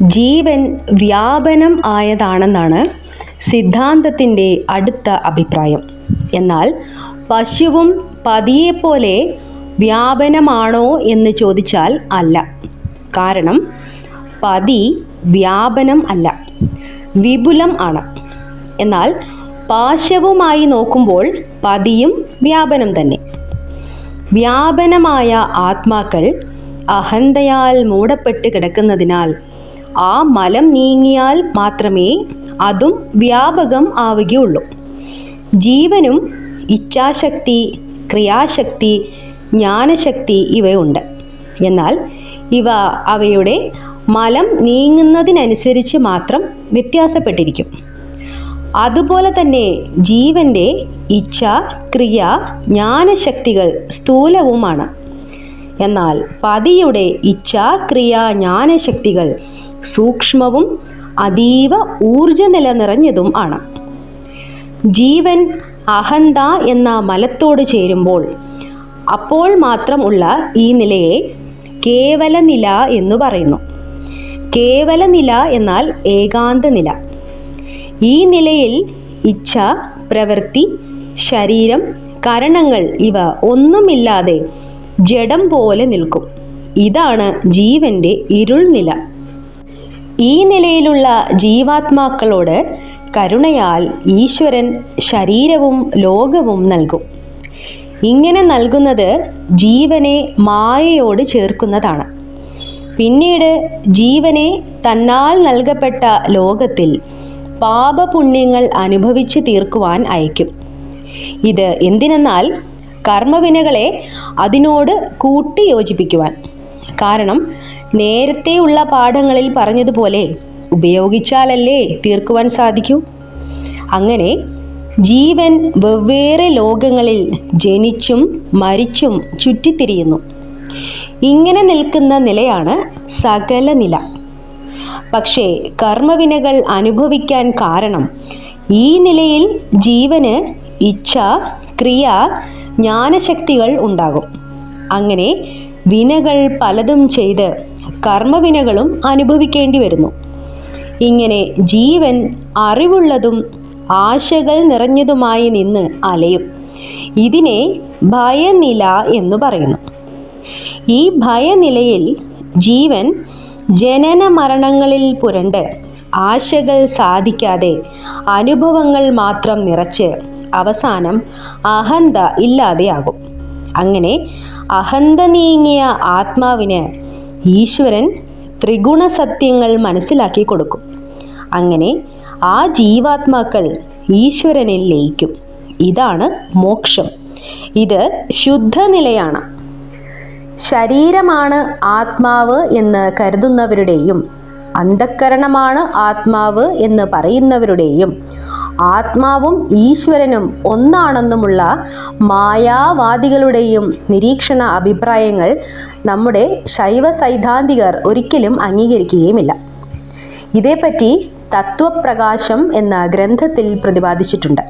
ജീവൻ വ്യാപനം ആയതാണെന്നാണ് സിദ്ധാന്തത്തിന്റെ അടുത്ത അഭിപ്രായം. എന്നാൽ പശുവും പതിയെപ്പോലെ വ്യാപനമാണോ എന്ന് ചോദിച്ചാൽ അല്ല. കാരണം പതി വ്യാപനം അല്ല വിപുലം ആണ്. എന്നാൽ പാശവുമായി നോക്കുമ്പോൾ പതിയും വ്യാപനം തന്നെ. വ്യാപനമായ ആത്മാക്കൾ അഹന്തയാൽ മൂടപ്പെട്ട് കിടക്കുന്നതിനാൽ ആ മലം നീങ്ങിയാൽ മാത്രമേ അതും വ്യാപകം ആവുകയുള്ളൂ. ജീവനും ഇച്ഛാശക്തി ക്രിയാശക്തി ജ്ഞാനശക്തി ഇവയുണ്ട്. എന്നാൽ ഇവ അവയുടെ മലം നീങ്ങുന്നതിനനുസരിച്ച് മാത്രം വ്യത്യാസപ്പെട്ടിരിക്കും. അതുപോലെ തന്നെ ജീവന്റെ ഇച്ഛ ക്രിയ ജ്ഞാനശക്തികൾ സ്ഥൂലവുമാണ്. എന്നാൽ പതിയുടെ ഇച്ഛ ക്രിയ ജ്ഞാനശക്തികൾ സൂക്ഷ്മവും അതീവ ഊർജനില നിറഞ്ഞതും ആണ്. ജീവൻ അഹന്ത എന്ന മലത്തോട് ചേരുമ്പോൾ അപ്പോൾ മാത്രം ഉള്ള ഈ നിലയെ കേവല നില എന്ന് പറയുന്നു. കേവല നില എന്നാൽ ഏകാന്ത നില ഈ നിലയിൽ ഇച്ഛ പ്രവൃത്തി ശരീരം കരണങ്ങൾ ഇവ ഒന്നുമില്ലാതെ ജഡം പോലെ നിൽക്കും. ഇതാണ് ജീവന്റെ ഇരുൾ നില ഈ നിലയിലുള്ള ജീവാത്മാക്കളോട് കരുണയാൽ ഈശ്വരൻ ശരീരവും ലോകവും നൽകും. ഇങ്ങനെ നൽകുന്നത് ജീവനെ മായയോട് ചേർക്കുന്നതാണ്. പിന്നീട് ജീവനെ തന്നാൽ നൽകപ്പെട്ട ലോകത്തിൽ പാപപുണ്യങ്ങൾ അനുഭവിച്ച് തീർക്കുവാൻ അയക്കും. ഇത് എന്തിനെന്നാൽ കർമ്മവിനകളെ അതിനോട് കൂട്ടിയോജിപ്പിക്കുവാൻ. കാരണം നേരത്തെയുള്ള പാഠങ്ങളിൽ പറഞ്ഞതുപോലെ ഉപയോഗിച്ചാലല്ലേ തീർക്കുവാൻ സാധിക്കൂ? അങ്ങനെ ജീവൻ വെവ്വേറെ ലോകങ്ങളിൽ ജനിച്ചും മരിച്ചും ചുറ്റിത്തിരിയുന്നു. ഇങ്ങനെ നിൽക്കുന്ന നിലയാണ് സകല നില. പക്ഷേ കർമ്മവിനകൾ അനുഭവിക്കാൻ കാരണം ഈ നിലയിൽ ജീവന് ഇച്ഛ ക്രിയ ജ്ഞാനശക്തികൾ ഉണ്ടാകും. അങ്ങനെ വിനകൾ പലതും ചെയ്ത് കർമ്മവിനകളും അനുഭവിക്കേണ്ടി വരുന്നു. ഇങ്ങനെ ജീവൻ അറിവുള്ളതും ആശകൾ നിറഞ്ഞതുമായി നിന്ന് അലയും. ഇതിനെ ഭയനില എന്ന് പറയുന്നു. ഈ ഭയനിലയിൽ ജീവൻ ജനന മരണങ്ങളിൽ പുരണ്ട് ആശകൾ സാധിക്കാതെ അനുഭവങ്ങൾ മാത്രം നിറച്ച് അവസാനം അഹന്ത ഇല്ലാതെയാകും. അങ്ങനെ അഹന്ത നീങ്ങിയ ആത്മാവിന് ഈശ്വരൻ ത്രിഗുണ സത്യങ്ങൾ മനസ്സിലാക്കി കൊടുക്കും. അങ്ങനെ ആ ജീവാത്മാക്കൾ ഈശ്വരനിൽ ലയിക്കും. ഇതാണ് മോക്ഷം. ഇത് ശുദ്ധനിലയാണ്. ശരീരമാണ് ആത്മാവ് എന്ന് കരുതുന്നവരുടെയും അന്ധക്കരണമാണ് ആത്മാവ് എന്ന് പറയുന്നവരുടെയും ആത്മാവും ഈശ്വരനും ഒന്നാണെന്നുമുള്ള മായാവാദികളുടെയും നിരീക്ഷണ അഭിപ്രായങ്ങൾ നമ്മുടെ ശൈവ സൈദ്ധാന്തികർ ഒരിക്കലും അംഗീകരിക്കുകയുമില്ല. ഇതേപ്പറ്റി തത്വപ്രകാശം എന്ന ഗ്രന്ഥത്തിൽ പ്രതിപാദിച്ചിട്ടുണ്ട്.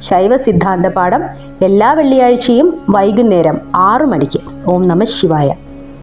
ശൈവ സിദ്ധാന്ത പാഠം എല്ലാ വെള്ളിയാഴ്ചയും വൈകുന്നേരം ആറു മണിക്ക്. ഓം നമ ശിവായ.